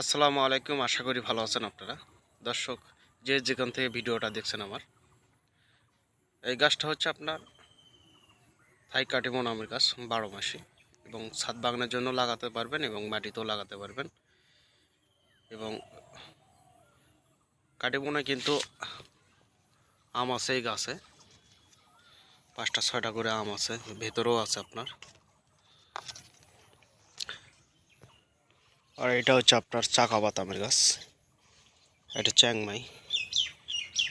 আসসালামু আলাইকুম, আশা করি ভালো আছেন আপনারা। দর্শক, যে যেখান থেকে ভিডিওটা দেখছেন আমার, এই গাছটা হচ্ছে আপনার থাই কাটিমো নামের গাছ, বারো মাসে। এবং ছাদ বাগানের জন্য লাগাতে পারবেন এবং মাটিতেও লাগাতে পারবেন। এবং কাটিমোনে কিন্তু আম আছে এই গাছে। পাঁচটা, ছয়টা করে আম আছে, ভেতরেও আছে আপনার। আর এটা হচ্ছে আপনার চাকা বাতামের গাছ। এটা চ্যাংমাই।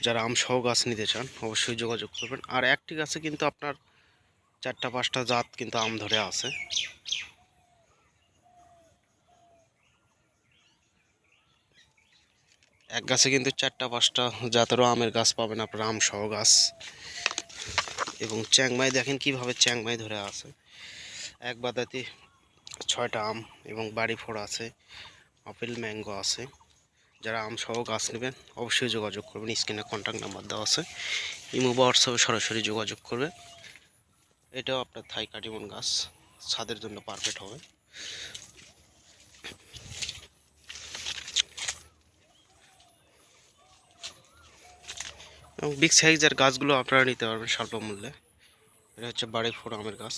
যারা আম সহ গাছ নিতে চান, অবশ্যই যোগাযোগ করবেন। আর একটি গাছে কিন্তু আপনার চারটা পাঁচটা জাত কিন্তু আম ধরে আছে। এক গাছে কিন্তু চারটা পাঁচটা জাতেরও আমের গাছ পাবেন আপনার আম সহ গাছ। এবং চ্যাংমাই দেখেন কীভাবে চ্যাংমাই ধরে আছে। এক বাদাতে ছয়টা আম এবং বাড়ি ফোড়া আছে, আপেল, ম্যাঙ্গো আছে। যারা আম সহ গাছ নেবেন অবশ্যই যোগাযোগ করবেন, স্ক্রিনে কন্ট্যাক্ট নাম্বার দেওয়া আছে। ইমো হোয়াটসঅ্যাপে সরাসরি যোগাযোগ করবে এটাও আপনার থাই কাটিমন গাছ, ছাদের জন্য পারফেক্ট হবে। এবং বিগ সাইজের গাছগুলো আপনারা নিতে পারবেন স্বল্প মূল্যে। এটা হচ্ছে বাড়ি ফোড়া আমের গাছ।